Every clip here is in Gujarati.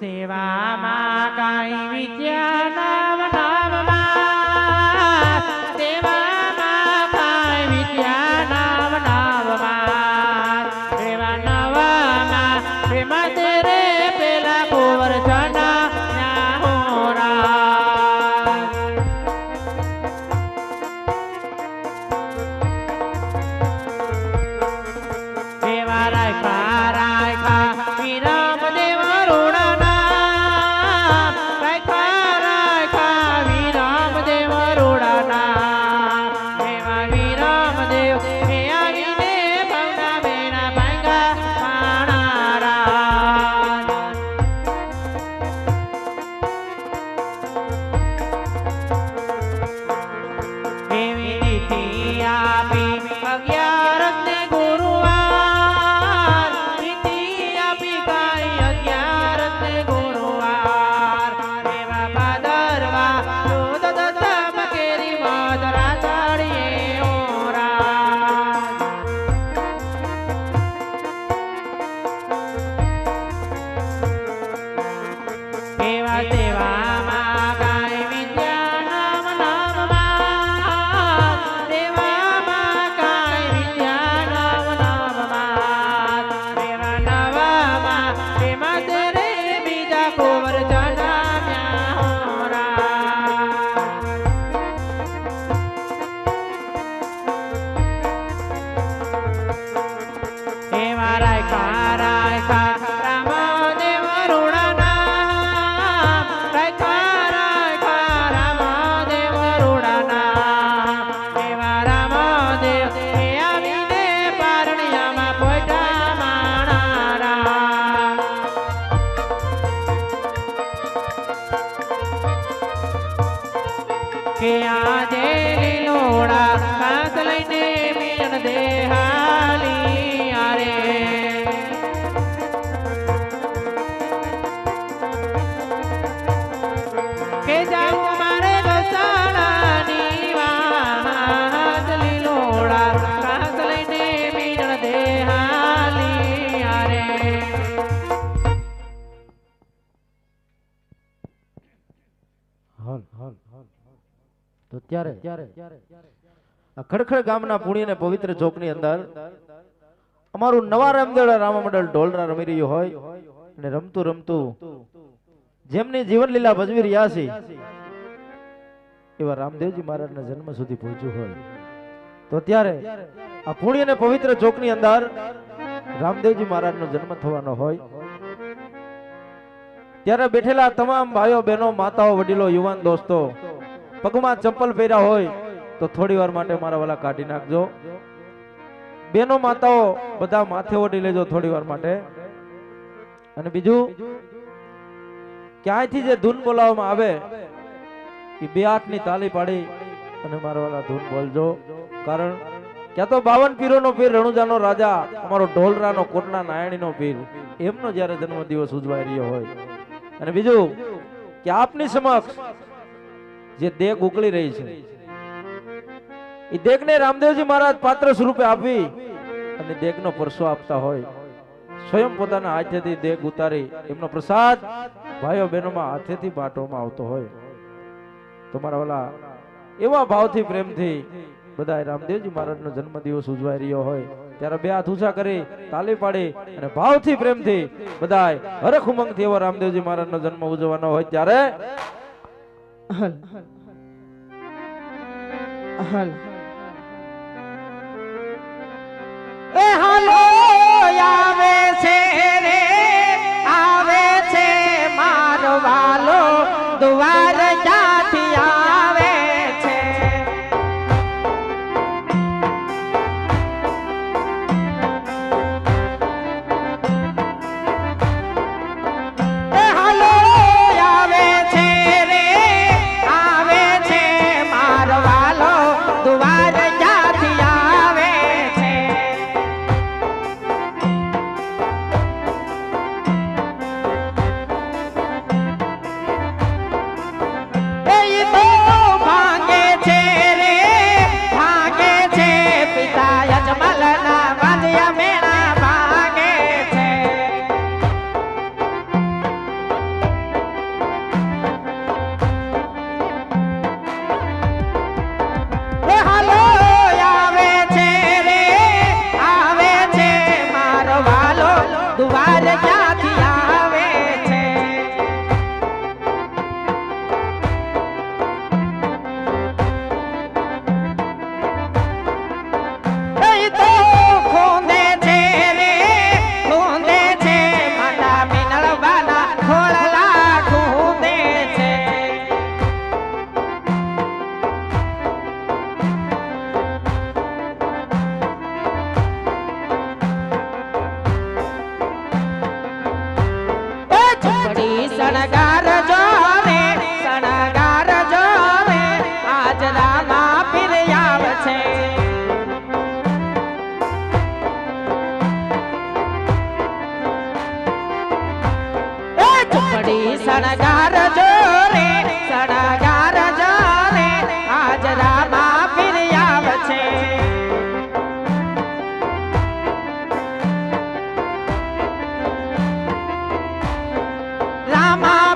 સેવામાં કાંઈ વિદ્યા ખડખડ ગામના પુણ્ય અને પવિત્ર ચોકની અંદર અમારું નવા રામદેવડા રામા ઢોલરા રમી રહ્યું હોય અને રમતું રમતું જેમની જીવન લીલા ભજવી રહ્યા છે, એવા રામદેવજી મહારાજના જન્મ સુધી પહોંચ્યું હોય. તો ત્યારે આ પુણ્ય પવિત્ર ચોકની અંદર રામદેવજી મહારાજનો જન્મ થવાનો હોય. ત્યારે બેઠેલા તમામ ભાઈઓ, બહેનો, માતાઓ, વડીલો, યુવાન દોસ્તો પગમાં ચપ્પલ પહેર્યા હોય તો થોડી વાર માટે મારા વાલા કાઢી નાખજો. બેનો માતાઓ બધા માથે ઓઢી લેજો થોડી વાર માટે. અને બીજું, ક્યાંયથી જે ધૂન બોલાવવામાં આવે, એ બે હાથની તાલી પાડી અને મારા વાલા ધૂન બોલજો. કારણ ક્યાં તો બાવન પીરો નો પીર, રણુજાનો રાજા, અમારો ઢોલરા નો કોટના નાયણીનો પીર, એમનો જ્યારે જન્મ દિવસ ઉજવાઈ રહ્યો હોય. અને બીજું, કે આપની સમક્ષ જે દેગ ઉકળી રહી છે. એ દેગને રામદેવજી મહારાજ પાત્ર સ્વરૂપે આપી અને દેગનો પરસો આપતા હોય. સ્વયં પોતાના હાથેથી દેગ ઉતારી એમનો પ્રસાદ ભાઈઓ બહેનોમાં હાથેથી બાંટવામાં આવતો હોય. તમારા ઓલા એવા ભાવથી પ્રેમથી બધા રામદેવજી મહારાજનો જન્મદિવસ ઉજવાઈ રહ્યો હોય. ત્યારે બે હાથ ઊંચા કરી તાલી પાડી અને ભાવથી પ્રેમથી બધા હરખ ઉમંગથી એવો રામદેવજી મહારાજનો જન્મ ઉજવવાનો હોય ત્યારે હલ હલ એ હાલો શણગાર જો રે શણગાર જો રે હાજરામાં ફિરિયાવ છે. રામા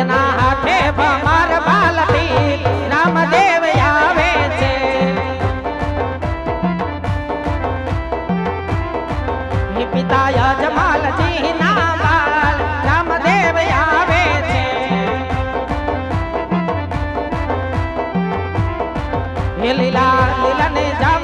એના હાથે આવે છે. પિતા યજમાલજી ના બાલ રામદેવ આવે છે. લીલા લીલને જા